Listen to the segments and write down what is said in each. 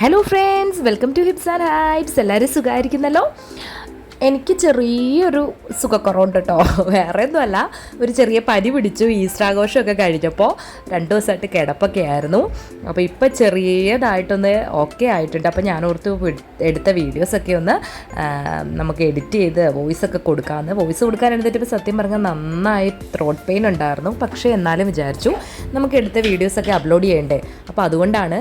Hello friends welcome to hips and hypes എല്ലാവരും സുഖമായിരിക്കുന്നല്ലോ? എനിക്ക് ചെറിയൊരു സുഖക്കുറവുണ്ട് കേട്ടോ വേറെ ഒന്നുമല്ല ഒരു ചെറിയ പനി പിടിച്ചു ഈസ്റ്റർ ആഘോഷമൊക്കെ കഴിഞ്ഞപ്പോൾ രണ്ട് ദിവസമായിട്ട് കിടപ്പൊക്കെ ആയിരുന്നു. അപ്പോൾ ഇപ്പോൾ ചെറിയതായിട്ടൊന്ന് ഓക്കെ ആയിട്ടുണ്ട്. അപ്പോൾ ഞാൻ ഓർത്ത് എടുത്ത വീഡിയോസൊക്കെ ഒന്ന് നമുക്ക് എഡിറ്റ് ചെയ്ത് വോയിസ് ഒക്കെ കൊടുക്കാമെന്ന് വോയിസ് കൊടുക്കാൻ എടുത്തിട്ട് സത്യം പറഞ്ഞാൽ നന്നായി ത്രോട്ട് പെയിൻ ഉണ്ടായിരുന്നു. പക്ഷേ എന്നാലും വിചാരിച്ചു നമുക്ക് എടുത്ത വീഡിയോസൊക്കെ അപ്ലോഡ് ചെയ്യണ്ടേ. അപ്പോൾ അതുകൊണ്ടാണ്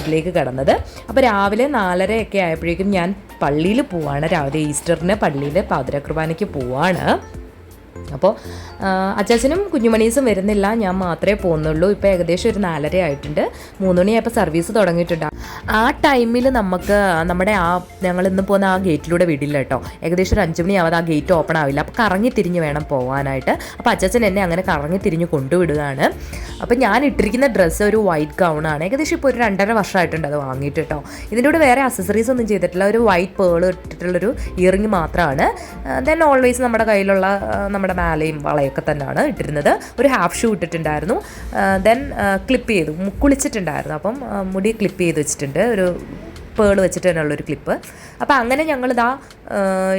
ഇതിലേക്ക് കടന്നത്. അപ്പോൾ രാവിലെ നാലരയൊക്കെ ആയപ്പോഴേക്കും ഞാൻ പള്ളിയിൽ പോവാണ്. രാവിലെ ഈസ്റ്ററിന് പള്ളിയിൽ പാതിര കുർബാനയ്ക്ക് പോവാണ്. അപ്പോൾ അച്ചാച്ചനും കുഞ്ഞുമണീസും വരുന്നില്ല. ഞാൻ മാത്രമേ പോകുന്നുള്ളൂ. ഇപ്പോൾ ഏകദേശം ഒരു നാലര ആയിട്ടുണ്ട്. മൂന്ന് മണിയായപ്പോൾ സർവീസ് തുടങ്ങിയിട്ടുണ്ട്. ആ ടൈമിൽ നമുക്ക് നമ്മുടെ ആ ഞങ്ങൾ ഇന്ന് പോകുന്ന ആ ഗേറ്റിലൂടെ വിടില്ല കേട്ടോ. ഏകദേശം ഒരു അഞ്ച് മണിയാവാതെ ആ ഗേറ്റ് ഓപ്പൺ ആവില്ല. അപ്പോൾ കറങ്ങി തിരിഞ്ഞ് വേണം പോകാനായിട്ട് അപ്പോൾ അച്ചാച്ചൻ എന്നെ അങ്ങനെ കറങ്ങി തിരിഞ്ഞ് കൊണ്ടുവിടുകയാണ്. അപ്പോൾ ഞാൻ ഇട്ടിരിക്കുന്ന ഡ്രസ്സ് ഒരു വൈറ്റ് ഗൗൺ ആണ്. ഏകദേശം ഇപ്പോൾ ഒരു രണ്ടര വർഷമായിട്ടുണ്ട് അത് വാങ്ങിയിട്ട് കേട്ടോ. ഇതിന്റെ കൂടെ വേറെ അക്സസറീസ് ഒന്നും ചെയ്തിട്ടില്ല. ഒരു വൈറ്റ് പേൾ ഇട്ടിട്ടുള്ളൊരു ഇയറിംഗ് മാത്രമാണ് ദെൻ ഓൾവേസ് നമ്മുടെ കയ്യിലുള്ള നമ്മുടെ മാലയും വളയൊക്കെ തന്നെയാണ് ഇട്ടിരുന്നത്. ഒരു ഹാഫ് ഷൂ ഇട്ടിട്ടുണ്ടായിരുന്നു. ദെൻ ക്ലിപ്പ് ചെയ്തു. കുളിച്ചിട്ടുണ്ടായിരുന്നു. അപ്പം മുടി ക്ലിപ്പ് ചെയ്ത് വെച്ചിട്ടുണ്ട്. ഒരു പേൾ വെച്ചിട്ട് തന്നെയുള്ളൊരു ക്ലിപ്പ് അപ്പോൾ അങ്ങനെ ഞങ്ങളിതാ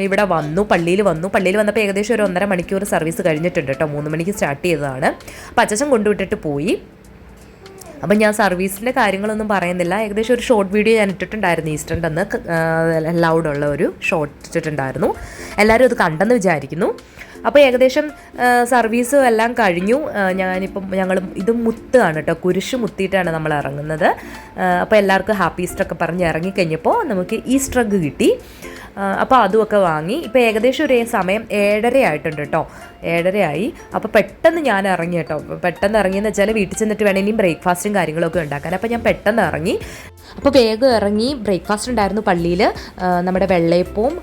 ഇവിടെ വന്നു പള്ളിയിൽ വന്നു. പള്ളിയിൽ വന്നപ്പോൾ ഏകദേശം ഒരു ഒന്നര മണിക്കൂർ സർവീസ് കഴിഞ്ഞിട്ടുണ്ട് കേട്ടോ. മൂന്ന് മണിക്ക് സ്റ്റാർട്ട് ചെയ്തതാണ്. അപ്പോൾ അച്ഛൻ കൊണ്ടുവിട്ടിട്ട് പോയി. അപ്പം ഞാൻ സർവീസിന്റെ കാര്യങ്ങളൊന്നും പറയുന്നില്ല. ഏകദേശം ഒരു ഷോർട്ട് വീഡിയോ ഞാൻ ഇട്ടിട്ടുണ്ടായിരുന്നു ഈസ്റ്ററിന്റെ അന്ന്. ലൗഡുള്ള ഒരു ഷോർട്ട് ഇട്ടിട്ടുണ്ടായിരുന്നു. എല്ലാവരും അത് കണ്ടെന്ന് വിചാരിക്കുന്നു. അപ്പോൾ ഏകദേശം സർവീസ് എല്ലാം കഴിഞ്ഞു. ഞാനിപ്പം ഞങ്ങൾ ഇത് മുത്താണ് കേട്ടോ കുരിശ് മുത്തിയിട്ടാണ് നമ്മൾ ഇറങ്ങുന്നത്. അപ്പോൾ എല്ലാവർക്കും ഹാപ്പി ഈസ്റ്റർ ഒക്കെ പറഞ്ഞ് ഇറങ്ങിക്കഴിഞ്ഞപ്പോൾ നമുക്ക് ഈ സ്ട്രഗ് കിട്ടി. അപ്പോൾ അതുമൊക്കെ വാങ്ങി. ഇപ്പോൾ ഏകദേശം ഒരേ സമയം ഏഴര ആയിട്ടുണ്ട് കേട്ടോ ഏഴരയായി. അപ്പോൾ പെട്ടെന്ന് ഞാൻ ഇറങ്ങി കേട്ടോ പെട്ടെന്ന് ഇറങ്ങിയെന്ന് വെച്ചാൽ വീട്ടിൽ ചെന്നിട്ട് വേണം ഇനിയും ബ്രേക്ക്ഫാസ്റ്റും കാര്യങ്ങളൊക്കെ ഉണ്ടാക്കാൻ. അപ്പോൾ ഞാൻ പെട്ടെന്ന് ഇറങ്ങി. അപ്പോൾ വേഗം ഇറങ്ങി ബ്രേക്ക്ഫാസ്റ്റ് ഉണ്ടായിരുന്നു പള്ളിയിൽ നമ്മുടെ വെള്ളയപ്പവും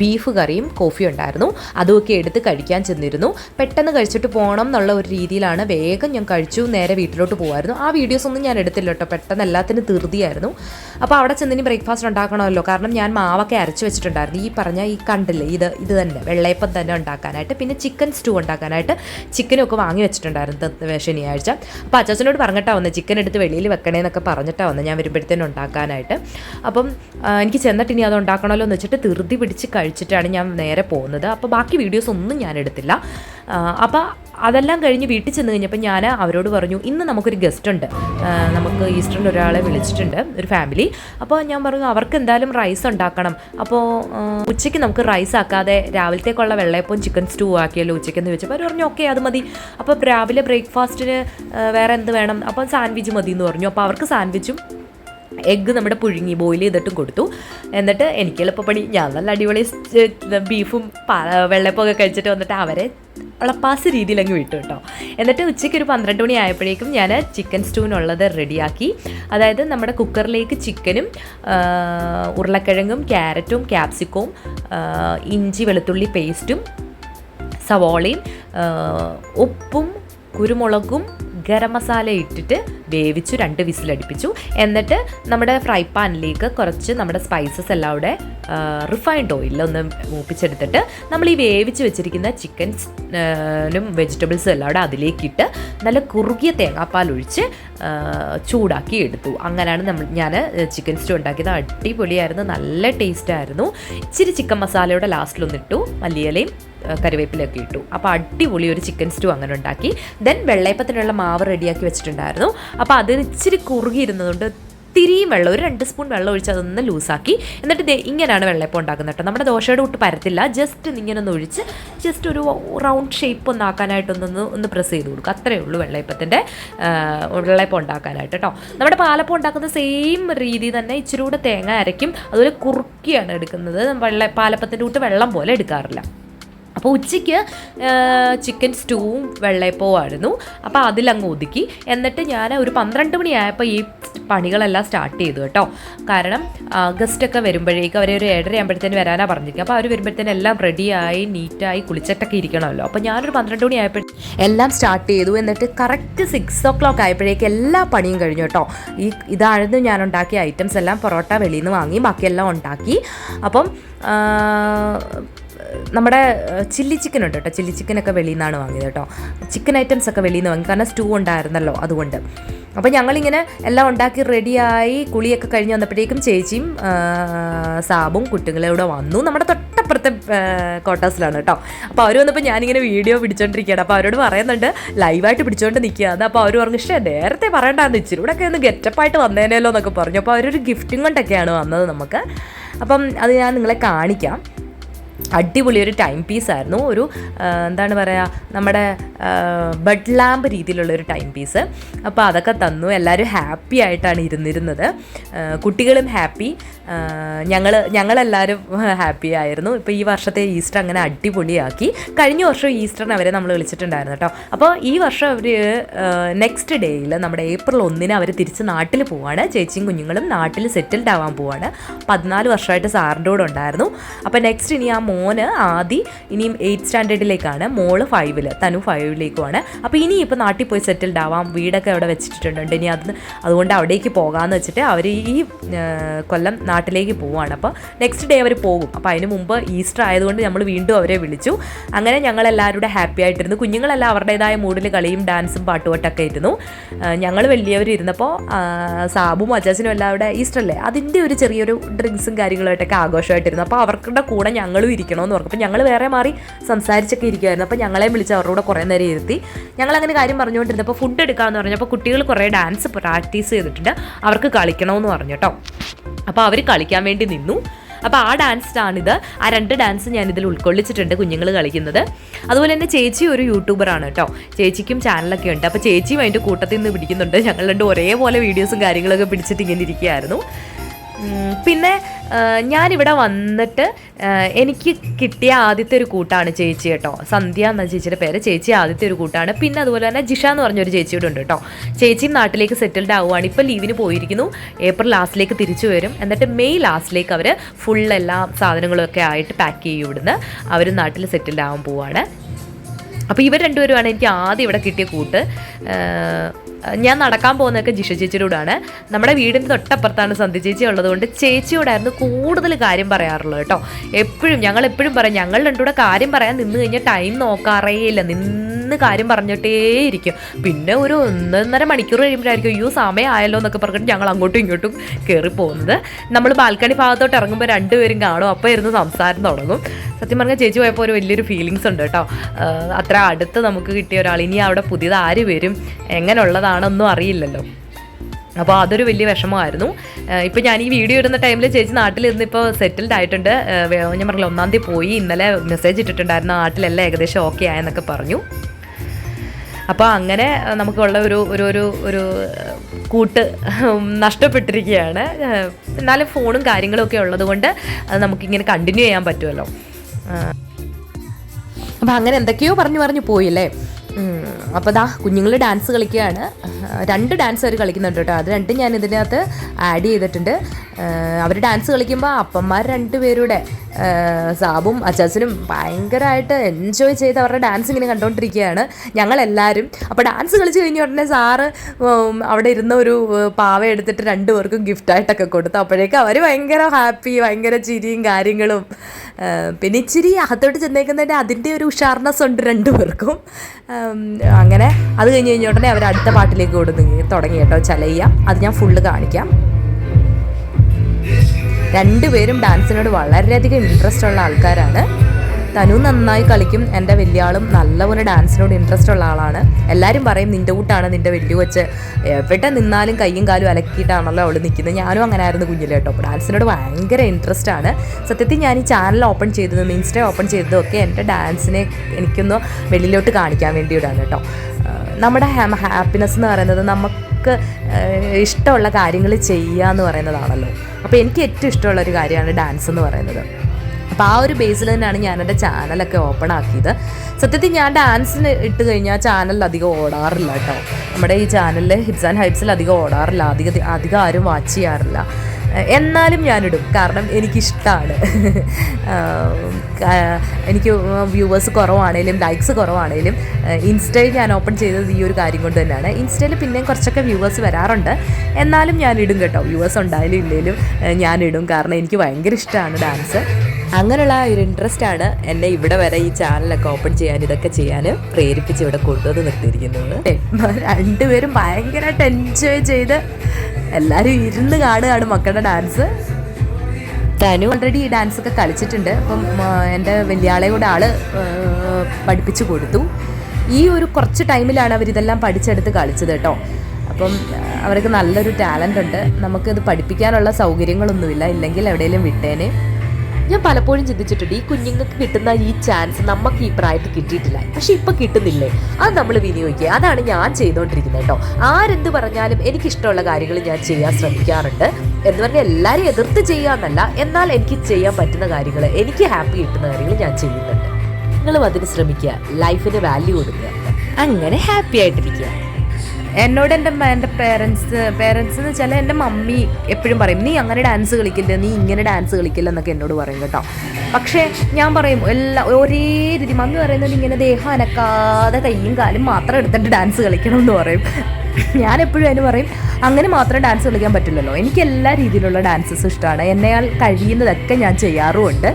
ബീഫ് കറിയും കോഫിയും ഉണ്ടായിരുന്നു. അതുമൊക്കെ എടുത്ത് കഴിക്കാൻ ചെന്നിരുന്നു. പെട്ടെന്ന് കഴിച്ചിട്ട് പോകണം എന്നുള്ള ഒരു രീതിയിലാണ് വേഗം ഞാൻ കഴിച്ചു. നേരെ വീട്ടിലോട്ട് പോകുമായിരുന്നു ആ വീഡിയോസ് ഒന്നും ഞാൻ എടുത്തില്ല കേട്ടോ. പെട്ടെന്ന് എല്ലാത്തിനും തീർതിയായിരുന്നു അപ്പോൾ അവിടെ ചെന്നിനി ബ്രേക്ക്ഫാസ്റ്റ് ഉണ്ടാക്കണമല്ലോ. കാരണം ഞാൻ മാവൊക്കെ അരച്ച് വെച്ചിട്ടുണ്ടായിരുന്നു. ഈ പറഞ്ഞ ഈ കണ്ടില്ലേ ഇത് ഇത് തന്നെ. വെള്ളയപ്പം തന്നെ ഉണ്ടാക്കാനായിട്ട്. പിന്നെ ചിക്കൻ സ്റ്റൂ ഉണ്ടാക്കാനായിട്ട് ചിക്കനൊക്കെ വാങ്ങി വെച്ചിട്ടുണ്ടായിരുന്നു ശനിയാഴ്ച. അപ്പോൾ അച്ചാച്ചനോട് പറഞ്ഞിട്ടാ വന്നത് ചിക്കൻ എടുത്ത് വെളിയിൽ വെക്കണേന്നൊക്കെ പറഞ്ഞിട്ടാ വന്നത് ഞാൻ വരുമ്പോഴത്തേനും ഉണ്ടാക്കാനായിട്ട്. അപ്പം എനിക്ക് ചെന്നിട്ട് ഇനി അത് ഉണ്ടാക്കണമല്ലോ എന്ന് വെച്ചിട്ട് ധൃതി പിടിച്ച് കഴിച്ചിട്ടാണ് ഞാൻ നേരെ പോകുന്നത്. അപ്പോൾ ബാക്കി വീഡിയോസ് ഒന്നും ഞാൻ എടുത്തില്ല. അപ്പോൾ അതെല്ലാം കഴിഞ്ഞ് വീട്ടിൽ ചെന്ന് കഴിഞ്ഞപ്പോൾ ഞാൻ അവരോട് പറഞ്ഞു ഇന്ന് നമുക്കൊരു ഗസ്റ്റ് ഉണ്ട്. നമുക്ക് ഈസ്റ്ററിൽ ഒരാളെ വിളിച്ചിട്ടുണ്ട് ഒരു ഫാമിലി അപ്പോൾ ഞാൻ പറഞ്ഞു അവർക്ക് എന്തായാലും റൈസ് ഉണ്ടാക്കണം. അപ്പോൾ ഉച്ചയ്ക്ക് നമുക്ക് റൈസ് ആക്കാതെ രാവിലത്തേക്കുള്ള വെള്ളയപ്പം ചിക്കൻ സ്റ്റൂ ആക്കിയല്ലോ ഉച്ചയ്ക്കെന്ന് ചോദിച്ചപ്പോൾ അവർ പറഞ്ഞു ഓക്കെ അത് മതി. അപ്പോൾ രാവിലെ ബ്രേക്ക്ഫാസ്റ്റിന് വേറെ എന്ത് വേണം? അപ്പോൾ സാൻഡ്വിച്ച് മതി എന്ന് പറഞ്ഞു. അപ്പോൾ അവർക്ക് സാൻഡ്വിച്ചും എഗ്ഗ് നമ്മുടെ പുഴുങ്ങി ബോയിൽ ചെയ്തിട്ടും കൊടുത്തു. എന്നിട്ട് എനിക്ക് എളുപ്പപ്പണി. ഞാൻ നല്ല അടിപൊളി ബീഫും വെള്ളപ്പൊക്കെ കഴിച്ചിട്ട് വന്നിട്ട് അവരെ ഉളപ്പാസ് രീതിയിൽ അങ്ങ് വിട്ടു കേട്ടോ എന്നിട്ട് ഉച്ചയ്ക്ക് ഒരു പന്ത്രണ്ട് മണി ആയപ്പോഴേക്കും ഞാൻ ചിക്കൻ സ്റ്റൂവിനുള്ളത് റെഡിയാക്കി അതായത് നമ്മുടെ കുക്കറിലേക്ക് ചിക്കനും ഉരുളക്കിഴങ്ങും ക്യാരറ്റും ക്യാപ്സിക്കവും ഇഞ്ചി വെളുത്തുള്ളി പേസ്റ്റും സവോളയും ഉപ്പും കുരുമുളകും ഗരം മസാല ഇട്ടിട്ട് വേവിച്ചു രണ്ട് വിസിലടിപ്പിച്ചു എന്നിട്ട് നമ്മുടെ ഫ്രൈ പാനിലേക്ക് കുറച്ച് നമ്മുടെ സ്പൈസസ് എല്ലാം കൂടെ റിഫൈൻഡ് ഓയിലിൽ ഒന്ന് മൂപ്പിച്ചെടുത്തിട്ട് നമ്മൾ ഈ വേവിച്ച് വെച്ചിരിക്കുന്ന ചിക്കൻസും വെജിറ്റബിൾസും എല്ലാം കൂടെ അതിലേക്കിട്ട് നല്ല കുറുകിയ തേങ്ങാപ്പാൽ ഒഴിച്ച് ചൂടാക്കി എടുത്തു. അങ്ങനെയാണ് നമ്മൾ ഞാൻ ചിക്കൻ സ്റ്റൂ ഉണ്ടാക്കിയത്. അടിപൊളിയായിരുന്നു നല്ല ടേസ്റ്റായിരുന്നു ഇച്ചിരി ചിക്കൻ മസാലയുടെ ലാസ്റ്റിലൊന്നിട്ടു മല്ലിയിലയും കറിവേപ്പിലൊക്കെ ഇട്ടു. അപ്പോൾ അടിപൊളി ഒരു ചിക്കൻ സ്റ്റൂ അങ്ങനെ ഉണ്ടാക്കി. ദെൻ വെള്ളയപ്പത്തിനുള്ള മാവ് റെഡിയാക്കി വെച്ചിട്ടുണ്ടായിരുന്നു. അപ്പോൾ അത് ഇച്ചിരി കുറുകിയിരുന്നതുകൊണ്ട് തിരിയും വെള്ളം ഒരു രണ്ട് സ്പൂൺ വെള്ളം ഒഴിച്ച് അതൊന്ന് ലൂസാക്കി. എന്നിട്ട് ദേ ഇങ്ങനെയാണ് വെള്ളയപ്പം ഉണ്ടാക്കുന്നത് കേട്ടോ. നമ്മുടെ ദോശയുടെ കൂട്ട് പരത്തില്ല. ജസ്റ്റ് ഇങ്ങനെ ഒന്ന് ഒഴിച്ച് ജസ്റ്റ് ഒരു റൗണ്ട് ഷേപ്പ് ഒന്ന് ആക്കാനായിട്ടൊന്നൊന്ന് ഒന്ന് പ്രസ് ചെയ്ത് കൊടുക്കുക. അത്രയേ ഉള്ളൂ വെള്ളയപ്പത്തിന്റെ വെള്ളയപ്പം ഉണ്ടാക്കാനായിട്ട് കേട്ടോ. നമ്മുടെ പാലപ്പം ഉണ്ടാക്കുന്ന സെയിം രീതി തന്നെ ഇച്ചിരി കൂടെ തേങ്ങ അരയ്ക്കും. അതുപോലെ കുറുക്കിയാണ് എടുക്കുന്നത്. വെള്ള പാലപ്പത്തിന്റെ കൂട്ട് വെള്ളം പോലെ എടുക്കാറില്ല. അപ്പോൾ ഉച്ചയ്ക്ക് ചിക്കൻ സ്റ്റൂവും വെള്ളയപ്പവും ആയിരുന്നു. അപ്പോൾ അതിലങ്ങ് ഒതുക്കി. എന്നിട്ട് ഞാൻ ഒരു പന്ത്രണ്ട് മണിയായപ്പോൾ ഈ പണികളെല്ലാം സ്റ്റാർട്ട് ചെയ്തു കേട്ടോ. കാരണം ഗസ്റ്റൊക്കെ വരുമ്പോഴേക്കും അവരെ ഒരു ഏഴര ആകുമ്പോഴത്തേന് വരാനാണ് പറഞ്ഞിരിക്കുക അപ്പോൾ അവർ വരുമ്പോഴത്തേനും എല്ലാം റെഡിയായി നീറ്റായി കുളിച്ചിട്ടൊക്കെ ഇരിക്കണമല്ലോ. അപ്പോൾ ഞാനൊരു പന്ത്രണ്ട് മണി ആയപ്പോൾ എല്ലാം സ്റ്റാർട്ട് ചെയ്തു. എന്നിട്ട് കറക്റ്റ് സിക്സ് ഓ ക്ലോക്ക് ആയപ്പോഴേക്കും എല്ലാ പണിയും കഴിഞ്ഞു കേട്ടോ. ഈ ഇതായിരുന്നു ഞാൻ ഉണ്ടാക്കിയ ഐറ്റംസ് എല്ലാം പൊറോട്ട വെളിയിൽ നിന്ന് വാങ്ങി ബാക്കിയെല്ലാം ഉണ്ടാക്കി. അപ്പം നമ്മുടെ ചില്ലി ചിക്കൻ ഉണ്ട് കേട്ടോ. ചില്ലി ചിക്കനൊക്കെ വെളിയിൽ നിന്നാണ് വാങ്ങിയത് കേട്ടോ. ചിക്കൻ ഐറ്റംസ് ഒക്കെ വെളിയിൽ നിന്ന് വാങ്ങി. കാരണം സ്റ്റൂ ഉണ്ടായിരുന്നല്ലോ അതുകൊണ്ട്. അപ്പോൾ ഞങ്ങളിങ്ങനെ എല്ലാം ഉണ്ടാക്കി റെഡിയായി കുളിയൊക്കെ കഴിഞ്ഞ് വന്നപ്പോഴേക്കും ചേച്ചിയും സാബും കുട്ടികളും ഇവിടെ വന്നു. നമ്മുടെ തൊട്ടപ്പുറത്തെ ക്വാർട്ടേഴ്സിലാണ് കേട്ടോ. അപ്പോൾ അവർ വന്നപ്പോൾ ഞാനിങ്ങനെ വീഡിയോ പിടിച്ചോണ്ടിരിക്കുകയാണ്. അപ്പോൾ അവരോട് പറയുന്നുണ്ട് ലൈവായിട്ട് പിടിച്ചോണ്ട് നിൽക്കുക അത് അപ്പോൾ അവർ പറഞ്ഞു പക്ഷേ നേരത്തെ പറയണ്ടായിരുന്നു ഇച്ചിരി ഇവിടെ ഒക്കെ ഒന്ന് ഗെറ്റപ്പായിട്ട് വന്നേനല്ലോ എന്നൊക്കെ പറഞ്ഞു. അപ്പോൾ അവരൊരു ഗിഫ്റ്റും കൊണ്ടൊക്കെയാണ് വന്നത് നമുക്ക്. അപ്പം അത് ഞാൻ നിങ്ങളെ കാണിക്കാം. അടിപൊളി ഒരു ടൈം പീസ് ആയിരുന്നു. ഒരു എന്താണ് പറയുക നമ്മുടെ ബഡ് ലാമ്പ് രീതിയിലുള്ള ഒരു ടൈം പീസ്. അപ്പോൾ അതൊക്കെ തന്നു. എല്ലാവരും ഹാപ്പി ആയിട്ടാണ് ഇരുന്നിരുന്നത്. കുട്ടികളും ഹാപ്പി. ഞങ്ങൾ ഞങ്ങളെല്ലാവരും ഹാപ്പി ആയിരുന്നു. ഇപ്പോൾ ഈ വർഷത്തെ ഈസ്റ്റർ അങ്ങനെ അടിപൊളിയാക്കി. കഴിഞ്ഞ വർഷം ഈസ്റ്ററിന് അവരെ നമ്മൾ വിളിച്ചിട്ടുണ്ടായിരുന്നു കേട്ടോ. അപ്പോൾ ഈ വർഷം അവർ നെക്സ്റ്റ് ഡേയിൽ നമ്മുടെ ഏപ്രിൽ ഒന്നിന് അവർ തിരിച്ച് നാട്ടിൽ പോവാണ്. ചേച്ചിയും കുഞ്ഞുങ്ങളും നാട്ടിൽ സെറ്റിൽഡ് ആവാൻ പോവാണ്. പതിനാല് വർഷമായിട്ട് സാറിന്റെ കൂടെ ഉണ്ടായിരുന്നു. അപ്പോൾ നെക്സ്റ്റ് ഇനി ആ മോന് ആദി ഇനിയും എയ്ത്ത് സ്റ്റാൻഡേർഡിലേക്കാണ് മോൾ ഫൈവിൽ തനു ഫൈവിലേക്കുമാണ് അപ്പോൾ ഇനി ഇപ്പോൾ നാട്ടിൽ പോയി സെറ്റിൽഡ് ആവാം. വീടൊക്കെ അവിടെ വെച്ചിട്ടുണ്ട് ഇനി അത് അതുകൊണ്ട് അവിടേക്ക് പോകാമെന്ന് വെച്ചിട്ട് അവർ ഈ കൊല്ലം നാട്ടിലേക്ക് പോവുകയാണ് അപ്പോൾ നെക്സ്റ്റ് ഡേ അവർ പോകും. അപ്പോൾ അതിന് മുമ്പ് ഈസ്റ്റർ ആയതുകൊണ്ട് നമ്മൾ വീണ്ടും അവരെ വിളിച്ചു. അങ്ങനെ ഞങ്ങളെല്ലാവരും കൂടെ ഹാപ്പി ആയിട്ടിരുന്നു. കുഞ്ഞുങ്ങളെല്ലാം അവരുടേതായ മൂഡിൽ കളിയും ഡാൻസും പാട്ടുപാട്ടൊക്കെ ഇരുന്നു ഞങ്ങൾ വലിയവരിരുന്നപ്പോൾ സാബും അജാസിനും എല്ലാം അവിടെ ഈസ്റ്റർ അല്ലേ? അതിന്റെ ഒരു ചെറിയൊരു ഡ്രിങ്ക്സും കാര്യങ്ങളുമായിട്ടൊക്കെ ആഘോഷമായിട്ടിരുന്നു. അപ്പോൾ അവരുടെ കൂടെ ഞങ്ങളും ഇരിക്കണമെന്ന് പറഞ്ഞു അപ്പോൾ ഞങ്ങൾ വേറെ മാറി സംസാരിച്ചൊക്കെ ഇരിക്കുമായിരുന്നു അപ്പോൾ ഞങ്ങളെ വിളിച്ച് അവരുടെ കൂടെ കുറേ നേരം ഇരുത്തി. ഞങ്ങളങ്ങനെ കാര്യം പറഞ്ഞുകൊണ്ടിരുന്നപ്പോൾ ഫുഡ് എടുക്കാമെന്ന് പറഞ്ഞപ്പോൾ കുട്ടികൾ കുറേ ഡാൻസ് പ്രാക്ടീസ് ചെയ്തിട്ടുണ്ട്. അവർക്ക് കളിക്കണമെന്ന് പറഞ്ഞു കേട്ടോ. അപ്പോൾ അവർ കളിക്കാൻ വേണ്ടി നിന്നു. അപ്പോൾ ആ ഡാൻസിലാണിത് ആ രണ്ട് ഡാൻസ് ഞാൻ ഇതിൽ ഉൾക്കൊള്ളിച്ചിട്ടുണ്ട് കുഞ്ഞുങ്ങൾ കളിക്കുന്നത്. അതുപോലെ തന്നെ ചേച്ചി ഒരു യൂട്യൂബറാണ് കേട്ടോ ചേച്ചിക്കും ചാനലൊക്കെ ഉണ്ട്. അപ്പോൾ ചേച്ചിയും അതിന്റെ കൂട്ടത്തിൽ നിന്ന് പിടിക്കുന്നുണ്ട്. ഞങ്ങൾ രണ്ടും ഒരേപോലെ വീഡിയോസും കാര്യങ്ങളൊക്കെ പിടിച്ചിട്ട് ഇങ്ങനെ ഇരിക്കുകയായിരുന്നു. പിന്നെ ഞാനിവിടെ വന്നിട്ട് എനിക്ക് കിട്ടിയ ആദ്യത്തെ ഒരു കൂട്ടാണ് ചേച്ചി കേട്ടോ. സന്ധ്യ എന്ന ചേച്ചിയുടെ പേര് ചേച്ചി ആദ്യത്തെ ഒരു കൂട്ടാണ്. പിന്നെ അതുപോലെ തന്നെ ജിഷ എന്ന് പറഞ്ഞൊരു ചേച്ചിയോട് ഉണ്ട് കേട്ടോ. ചേച്ചിയും നാട്ടിലേക്ക് സെറ്റിൽഡ് ആവുകയാണ് ഇപ്പോൾ ലീവിന് പോയിരിക്കുന്നു. ഏപ്രിൽ ലാസ്റ്റിലേക്ക് തിരിച്ചു വരും. എന്നിട്ട് മെയ് ലാസ്റ്റിലേക്ക് അവർ ഫുൾ എല്ലാ സാധനങ്ങളൊക്കെ ആയിട്ട് പാക്ക് ചെയ്യും ഇവിടുന്ന്. അവർ നാട്ടിൽ സെറ്റിൽഡ് ആവാൻ പോവുകയാണ് അപ്പോൾ ഇവർ രണ്ടുപേരുമാണ് എനിക്ക് ആദ്യം ഇവിടെ കിട്ടിയ കൂട്ട്. ഞാൻ നടക്കാൻ പോകുന്നതൊക്കെ ജിഷ ചേച്ചിയോടാണ് നമ്മുടെ വീടിന്റെ തൊട്ടപ്പുറത്താണ് സന്ധ്യ ചേച്ചി ഉള്ളതുകൊണ്ട് ചേച്ചിയോടായിരുന്നു കൂടുതൽ കാര്യം പറയാറുള്ളത് കേട്ടോ. എപ്പോഴും ഞങ്ങൾ എപ്പോഴും പറയും ഞങ്ങൾ രണ്ടുകൂടെ കാര്യം പറയാൻ നിന്ന് കഴിഞ്ഞാൽ ടൈം നോക്കാറേ ഇല്ല. നിന്ന് കാര്യം പറഞ്ഞിട്ടേയിരിക്കും. പിന്നെ ഒരു ഒന്നൊന്നര മണിക്കൂർ കഴിയുമ്പോഴായിരിക്കും അയ്യോ സമയമായല്ലോ എന്നൊക്കെ പറഞ്ഞിട്ട് ഞങ്ങൾ അങ്ങോട്ടും ഇങ്ങോട്ടും കയറി പോകുന്നത്. നമ്മൾ ബാൽക്കണി ഭാഗത്തോട്ട് ഇറങ്ങുമ്പോൾ രണ്ടുപേരും കാണും. അപ്പോൾ ഇരുന്ന് സംസാരം തുടങ്ങും. സത്യം പറഞ്ഞാൽ ചേച്ചി പോയപ്പോൾ ഒരു വലിയൊരു ഫീലിങ്സ് ഉണ്ട് കേട്ടോ. അത്ര അടുത്ത് നമുക്ക് കിട്ടിയ ഒരാൾ ഇനി അവിടെ പുതിയത് ആര് വരും? എങ്ങനെയുള്ളതാണെന്നും അറിയില്ലല്ലോ. അപ്പോൾ അതൊരു വലിയ വിഷമമായിരുന്നു. ഇപ്പോൾ ഞാൻ ഈ വീഡിയോ ഇടുന്ന ടൈമിൽ ചേച്ചി നാട്ടിലിരുന്ന് ഇപ്പോൾ സെറ്റിൽഡ് ആയിട്ടുണ്ട്. ഞാൻ പറഞ്ഞില്ല ഒന്നാം തീയതി പോയി ഇന്നലെ മെസ്സേജ് ഇട്ടിട്ടുണ്ടായിരുന്നു നാട്ടിലെല്ലാം ഏകദേശം ഓക്കെ ആയെന്നൊക്കെ പറഞ്ഞു. അപ്പോൾ അങ്ങനെ നമുക്കുള്ള ഒരു ഒരു ഒരു ഒരു കൂട്ട് നഷ്ടപ്പെട്ടിരിക്കുകയാണ്. എന്നാലും ഫോണും കാര്യങ്ങളും ഒക്കെ ഉള്ളതുകൊണ്ട് അത് നമുക്കിങ്ങനെ കണ്ടിന്യൂ ചെയ്യാൻ പറ്റുമല്ലോ. അപ്പം അങ്ങനെ എന്തൊക്കെയോ പറഞ്ഞു പറഞ്ഞു പോയില്ലേ അപ്പോൾ ദാ കുഞ്ഞുങ്ങൾ ഡാൻസ് കളിക്കുകയാണ്. രണ്ട് ഡാൻസ് അവർ കളിക്കുന്നുണ്ട് കേട്ടോ. അത് രണ്ടും ഞാൻ ഇതിനകത്ത് ആഡ് ചെയ്തിട്ടുണ്ട്. അവർ ഡാൻസ് കളിക്കുമ്പോൾ അപ്പന്മാർ രണ്ടുപേരുടെ സാബും അച്ചാച്ചനും ഭയങ്കരമായിട്ട് എൻജോയ് ചെയ്ത് അവരുടെ ഡാൻസ് ഇങ്ങനെ കണ്ടുകൊണ്ടിരിക്കുകയാണ് ഞങ്ങളെല്ലാവരും അപ്പോൾ ഡാൻസ് കളിച്ച് കഴിഞ്ഞ ഉടനെ സാറ് അവിടെ ഇരുന്ന ഒരു പാവ എടുത്തിട്ട് രണ്ടുപേർക്കും ഗിഫ്റ്റായിട്ടൊക്കെ കൊടുത്തു. അപ്പോഴേക്കും അവർ ഭയങ്കര ഹാപ്പി ഭയങ്കര ചിരിയും കാര്യങ്ങളും പിന്നെ ഇച്ചിരി അകത്തോട്ട് ചെന്നേക്കുന്നതിന്റെ അതിന്റെ ഒരു ഉഷാർനെസ് ഉണ്ട് രണ്ടുപേർക്കും. പേർക്കും അങ്ങനെ അത് കഴിഞ്ഞ് കഴിഞ്ഞ ഉടനെ അവർ അടുത്ത പാട്ടിലേക്ക് കൊടുത്ത് തുടങ്ങി കേട്ടോ ചലയ്യ അത് ഞാൻ ഫുള്ള് കാണിക്കാം. രണ്ടുപേരും ഡാൻസിനോട് വളരെയധികം ഇൻട്രസ്റ്റ് ഉള്ള ആൾക്കാരാണ്. തനു നന്നായി കളിക്കും. എന്റെ വലിയ ആളും നല്ലപോലെ ഡാൻസിനോട് ഇൻട്രസ്റ്റ് ഉള്ള ആളാണ്. എല്ലാവരും പറയും നിന്റെ കൂട്ടാണ് നിന്റെ വലിയ കൊച്ച് എവിടെ നിന്നാലും കയ്യും കാലും അലക്കിയിട്ടാണല്ലോ അവൾ നിൽക്കുന്നത്. ഞാനും അങ്ങനെ ആയിരുന്നു കുഞ്ഞിലെ കേട്ടോ. ഡാൻസിനോട് ഭയങ്കര ഇൻട്രസ്റ്റ് ആണ്. സത്യത്തിൽ ഞാൻ ഈ ചാനൽ ഓപ്പൺ ചെയ്തതും ഇൻസ്റ്റ ഓപ്പൺ ചെയ്തതും ഒക്കെ എന്റെ ഡാൻസിനെ എനിക്കൊന്ന് വെളിയിലോട്ട് കാണിക്കാൻ വേണ്ടിയിട്ടാണ് കേട്ടോ. നമ്മുടെ ഹാപ്പിനെസ് എന്ന് പറയുന്നത് നമുക്ക് ഇഷ്ടമുള്ള കാര്യങ്ങൾ ചെയ്യുക എന്ന് പറയുന്നതാണല്ലോ. അപ്പോൾ എനിക്ക് ഏറ്റവും ഇഷ്ടമുള്ള ഒരു കാര്യമാണ് ഡാൻസ് എന്ന് പറയുന്നത്. അപ്പോൾ ആ ഒരു ബേസിൽ തന്നെയാണ് ഞാൻ എന്റെ ചാനലൊക്കെ ഓപ്പൺ ആക്കിയത്. സത്യത്തിൽ ഞാൻ ഡാൻസിന് ഇട്ട് കഴിഞ്ഞാൽ ചാനലിൽ അധികം ഓടാറില്ല കേട്ടോ. നമ്മുടെ ഈ ചാനലിൽ ഹിറ്റ്സ് ആൻഡ് ഹൈറ്റ്സിൽ അധികം ഓടാറില്ല. അധികം അധികം ആരും വാച്ച് ചെയ്യാറില്ല. എന്നാലും ഞാനിടും കാരണം എനിക്കിഷ്ടമാണ് എനിക്ക് വ്യൂവേഴ്സ് കുറവാണേലും ലൈക്സ് കുറവാണേലും ഇൻസ്റ്റയിൽ ഞാൻ ഓപ്പൺ ചെയ്തത് ഈ ഒരു കാര്യം കൊണ്ട് തന്നെയാണ്. ഇൻസ്റ്റയിൽ പിന്നെയും കുറച്ചൊക്കെ വ്യൂവേഴ്സ് വരാറുണ്ട്. എന്നാലും ഞാനിടും കേട്ടോ. വ്യൂവേഴ്സ് ഉണ്ടായാലും ഇല്ലെങ്കിലും ഞാനിടും കാരണം എനിക്ക് ഭയങ്കര ഇഷ്ടമാണ് ഡാൻസ് അങ്ങനെയുള്ള ഒരു ഇൻട്രസ്റ്റ് ആണ് എന്നെ ഇവിടെ വരെ ഈ ചാനലൊക്കെ ഓപ്പൺ ചെയ്യാൻ ഇതൊക്കെ ചെയ്യാൻ പ്രേരിപ്പിച്ച് ഇവിടെ കൊണ്ടുവന്ന് നിർത്തിയിരിക്കുന്നത്. രണ്ടുപേരും ഭയങ്കരമായിട്ട് എൻജോയ് ചെയ്ത് എല്ലാവരും ഇരുന്ന് കാണുകയാണ് മക്കളുടെ ഡാൻസ് തനു ഓൾറെഡി ഈ ഡാൻസ് ഒക്കെ കളിച്ചിട്ടുണ്ട്. അപ്പം എന്റെ വലിയാളെ കൂടെ ആൾ പഠിപ്പിച്ചു കൊടുത്തു. ഈ ഒരു കുറച്ച് ടൈമിലാണ് അവരിതെല്ലാം പഠിച്ചെടുത്ത് കളിച്ചത് കേട്ടോ. അപ്പം അവർക്ക് നല്ലൊരു ടാലന്റ് ഉണ്ട്. നമുക്കിത് പഠിപ്പിക്കാനുള്ള സൗകര്യങ്ങളൊന്നുമില്ല. ഇല്ലെങ്കിൽ എവിടെയെങ്കിലും വിട്ടേനെ. ഞാൻ പലപ്പോഴും ചിന്തിച്ചിട്ടുണ്ട് ഈ കുഞ്ഞുങ്ങൾക്ക് കിട്ടുന്ന ഈ ചാൻസ് നമുക്ക് ഈ പ്രായത്തിൽ കിട്ടിയിട്ടില്ല. പക്ഷെ ഇപ്പൊ കിട്ടുന്നില്ലേ? അത് നമ്മൾ വിനിയോഗിക്കുക. അതാണ് ഞാൻ ചെയ്തുകൊണ്ടിരിക്കുന്നത് കേട്ടോ. ആരെന്ത് പറഞ്ഞാലും എനിക്കിഷ്ടമുള്ള കാര്യങ്ങൾ ഞാൻ ചെയ്യാൻ ശ്രമിക്കാറുണ്ട്. എന്ന് പറഞ്ഞാൽ എല്ലാവരും എതിർത്ത് ചെയ്യാന്നല്ല എന്നാൽ എനിക്ക് ചെയ്യാൻ പറ്റുന്ന കാര്യങ്ങൾ എനിക്ക് ഹാപ്പി കിട്ടുന്ന കാര്യങ്ങൾ ഞാൻ ചെയ്യുന്നുണ്ട്. നിങ്ങളും അതിന് ശ്രമിക്കുക. ലൈഫിന് വാല്യൂ കൊടുക്കുക. അങ്ങനെ ഹാപ്പി ആയിട്ടിരിക്കുക. എന്നോട് എന്റെ എന്റെ പേരൻസ് പേരൻസ് എന്ന് വെച്ചാൽ എന്റെ മമ്മി എപ്പോഴും പറയും നീ അങ്ങനെ ഡാൻസ് കളിക്കില്ല നീ ഇങ്ങനെ ഡാൻസ് കളിക്കില്ല എന്നൊക്കെ എന്നോട് പറയും കേട്ടോ. പക്ഷേ ഞാൻ പറയും എല്ലാ ഒരേ രീതി മമ്മി പറയുന്നത് ഇങ്ങനെ ദേഹം അനക്കാതെ കയ്യും കാലും മാത്രം എടുത്തിട്ട് ഡാൻസ് കളിക്കണം എന്ന് പറയും. ഞാൻ എപ്പോഴും അതിന് പറയും അങ്ങനെ മാത്രം ഡാൻസ് കളിക്കാൻ പറ്റില്ലല്ലോ. എനിക്ക് എല്ലാ രീതിയിലുള്ള ഡാൻസസ് ഇഷ്ടമാണ് എന്നയാൾ കഴിയുന്നതൊക്കെ ഞാൻ ചെയ്യാറുമുണ്ട്.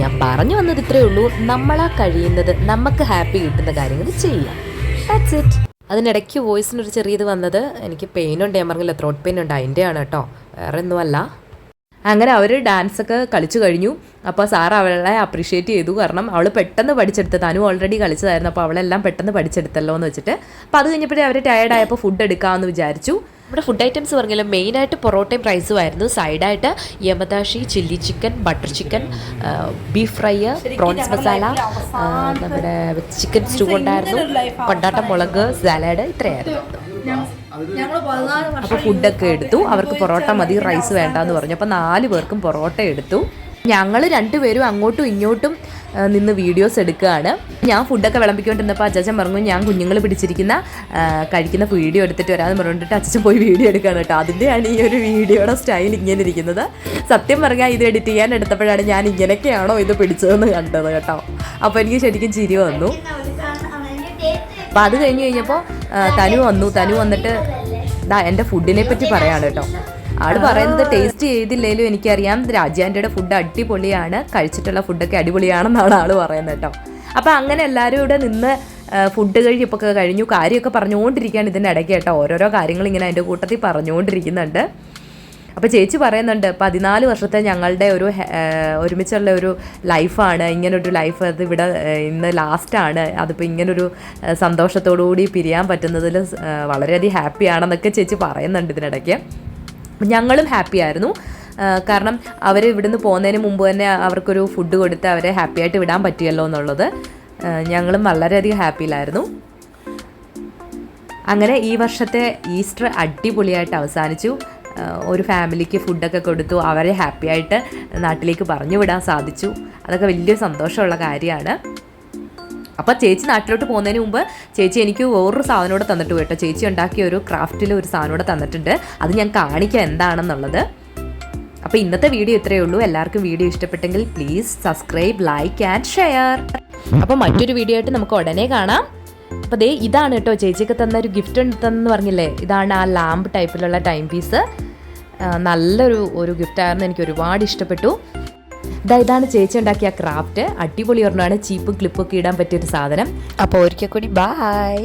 ഞാൻ പറഞ്ഞു വന്നത് ഇത്രയേ ഉള്ളൂ. നമ്മളാ കഴിയുന്നത് നമുക്ക് ഹാപ്പി കിട്ടുന്ന കാര്യങ്ങൾ ചെയ്യാം. ദാറ്റ്സ് ഇറ്റ് അതിനിടയ്ക്ക് വോയിസിനൊരു ചെറിയത് വന്നത് എനിക്ക് പെയിൻ ഉണ്ട് ഞാൻ പറഞ്ഞില്ല ത്രോട്ട് പെയിൻ ഉണ്ട്. അതിന്റെയാണ് കേട്ടോ. വേറെ ഒന്നുമല്ല അങ്ങനെ അവർ ഡാൻസ് ഒക്കെ കളിച്ചു കഴിഞ്ഞു. അപ്പോൾ സാർ അവളെ അപ്രീഷിയേറ്റ് ചെയ്തു. കാരണം അവൾ പെട്ടെന്ന് പഠിച്ചെടുത്ത്. താനും ഓൾറെഡി കളിച്ചതായിരുന്നു. അപ്പോൾ അവളെല്ലാം പെട്ടെന്ന് പഠിച്ചെടുത്തല്ലോ എന്ന് വെച്ചിട്ട്. അപ്പോൾ അത് കഴിഞ്ഞപ്പോഴേ അവർ ടയർഡായപ്പോൾ ഫുഡ് എടുക്കാമെന്ന് വിചാരിച്ചു. നമ്മുടെ ഫുഡ് ഐറ്റംസ് പറഞ്ഞാൽ മെയിനായിട്ട് പൊറോട്ടയും റൈസും ആയിരുന്നു. സൈഡായിട്ട് യമദാഷി chilli chicken butter chicken beef fry prawns masala നമ്മുടെ ചിക്കൻ സ്റ്റൂ ഉണ്ടായിരുന്നു. കൊണ്ടാട്ട മുളക് സാലഡ് ഇത്രയായിരുന്നു. അപ്പോൾ ഫുഡൊക്കെ എടുത്തു. അവർക്ക് പൊറോട്ട മതി റൈസ് വേണ്ടെന്ന് പറഞ്ഞു. അപ്പോൾ നാല് പേർക്കും പൊറോട്ട എടുത്തു. ഞങ്ങൾ രണ്ടുപേരും അങ്ങോട്ടും ഇങ്ങോട്ടും നിന്ന് വീഡിയോസ് എടുക്കുകയാണ്. ഞാൻ ഫുഡൊക്കെ വിളമ്പിക്കൊണ്ടിരുന്നപ്പോൾ അച്ചാച്ചൻ പറഞ്ഞു ഞാൻ കുഞ്ഞുങ്ങൾ പിടിച്ചിരിക്കുന്ന കഴിക്കുന്ന വീഡിയോ എടുത്തിട്ട് വരാമെന്ന് പറഞ്ഞിട്ട് അച്ഛൻ പോയി വീഡിയോ എടുക്കുകയാണ് കേട്ടോ. അതിന്റെയാണ് ഈ ഒരു വീഡിയോയുടെ സ്റ്റൈൽ ഇങ്ങനെ ഇരിക്കുന്നത്. സത്യം പറഞ്ഞാൽ ഇത് എഡിറ്റ് ചെയ്യാൻ എടുത്തപ്പോഴാണ് ഞാൻ ഇങ്ങനെയൊക്കെയാണോ ഇത് പിടിച്ചതെന്ന് കണ്ടത് കേട്ടോ. അപ്പോൾ എനിക്ക് ശരിക്കും ചിരി വന്നു. അപ്പം അത് കഴിഞ്ഞ് കഴിഞ്ഞപ്പോൾ തനു വന്നു. തനു വന്നിട്ട് ദാ എന്റെ ഫുഡിനെ പറ്റി പറയാണ് കേട്ടോ. ആൾ പറയുന്നത് ടേസ്റ്റ് ചെയ്തില്ലേലും എനിക്കറിയാം. രാജ്യാന്റെയുടെ ഫുഡ് അടിപൊളിയാണ്. കഴിച്ചിട്ടുള്ള ഫുഡൊക്കെ അടിപൊളിയാണെന്നാണ് ആൾ പറയുന്നത് കേട്ടോ. അപ്പം അങ്ങനെ എല്ലാവരും ഇവിടെ നിന്ന് ഫുഡ് കഴിപ്പൊക്കെ കഴിഞ്ഞു. കാര്യമൊക്കെ പറഞ്ഞുകൊണ്ടിരിക്കുകയാണ് ഇതിന്റെ ഇടയ്ക്ക് കേട്ടോ. ഓരോരോ കാര്യങ്ങൾ ഇങ്ങനെ അതിന്റെ കൂട്ടത്തിൽ പറഞ്ഞുകൊണ്ടിരിക്കുന്നുണ്ട്. അപ്പോൾ ചേച്ചി പറയുന്നുണ്ട് പതിനാല് വർഷത്തെ ഞങ്ങളുടെ ഒരു ഒരുമിച്ചുള്ള ഒരു ലൈഫാണ് ഇങ്ങനൊരു ലൈഫ് അത് ഇവിടെ ഇന്ന് ലാസ്റ്റാണ് അതിപ്പോൾ ഇങ്ങനൊരു സന്തോഷത്തോടു കൂടി പിരിയാൻ പറ്റുന്നതിൽ വളരെയധികം ഹാപ്പിയാണെന്നൊക്കെ ചേച്ചി പറയുന്നുണ്ട് ഇതിനിടയ്ക്ക്. ഞങ്ങളും ഹാപ്പി ആയിരുന്നു. കാരണം അവർ ഇവിടുന്ന് പോകുന്നതിന് മുമ്പ് തന്നെ അവർക്കൊരു ഫുഡ് കൊടുത്ത് അവരെ ഹാപ്പി ആയിട്ട് വിടാൻ പറ്റിയല്ലോ എന്നുള്ളത്. ഞങ്ങളും വളരെയധികം ഹാപ്പിയിലായിരുന്നു അങ്ങനെ ഈ വർഷത്തെ ഈസ്റ്റർ അടിപൊളിയായിട്ട് അവസാനിച്ചു. ഒരു ഫാമിലിക്ക് ഫുഡൊക്കെ കൊടുത്തു. അവരെ ഹാപ്പിയായിട്ട് നാട്ടിലേക്ക് പറഞ്ഞു വിടാൻ സാധിച്ചു. അതൊക്കെ വലിയ സന്തോഷമുള്ള കാര്യമാണ്. അപ്പോൾ ചേച്ചി നാട്ടിലോട്ട് പോകുന്നതിന് മുമ്പ് ചേച്ചി എനിക്ക് വേറൊരു സാധനം കൂടെ തന്നിട്ട് കേട്ടോ. ചേച്ചി ഉണ്ടാക്കിയ ഒരു ക്രാഫ്റ്റിൽ ഒരു സാധനം കൂടെ തന്നിട്ടുണ്ട്. അത് ഞാൻ കാണിക്കാം എന്താണെന്നുള്ളത്. അപ്പോൾ ഇന്നത്തെ വീഡിയോ ഇത്രയേ ഉള്ളൂ. എല്ലാവർക്കും വീഡിയോ ഇഷ്ടപ്പെട്ടെങ്കിൽ please subscribe like and share അപ്പോൾ മറ്റൊരു വീഡിയോ ആയിട്ട് നമുക്ക് ഉടനെ കാണാം. അപ്പോൾ ദേ ഇതാണ് കേട്ടോ ചേച്ചിക്ക് തന്ന ഒരു ഗിഫ്റ്റ് തന്നെന്ന് പറഞ്ഞില്ലേ? ഇതാണ് ആ ലാമ്പ് ടൈപ്പിലുള്ള ടൈം പീസ് നല്ലൊരു ഒരു ഗിഫ്റ്റായിരുന്നു എനിക്ക് ഒരുപാട് ഇഷ്ടപ്പെട്ടു. ഇതാ ഇതാണ് ചേച്ചി ഉണ്ടാക്കിയ ക്രാഫ്റ്റ്. അടിപൊളി ഒരെണ്ണമാണ്. ചീപ്പും ക്ലിപ്പൊക്കെ ഇടാൻ പറ്റിയൊരു സാധനം. അപ്പോൾ ഒരിക്കൽ കൂടി ബായ്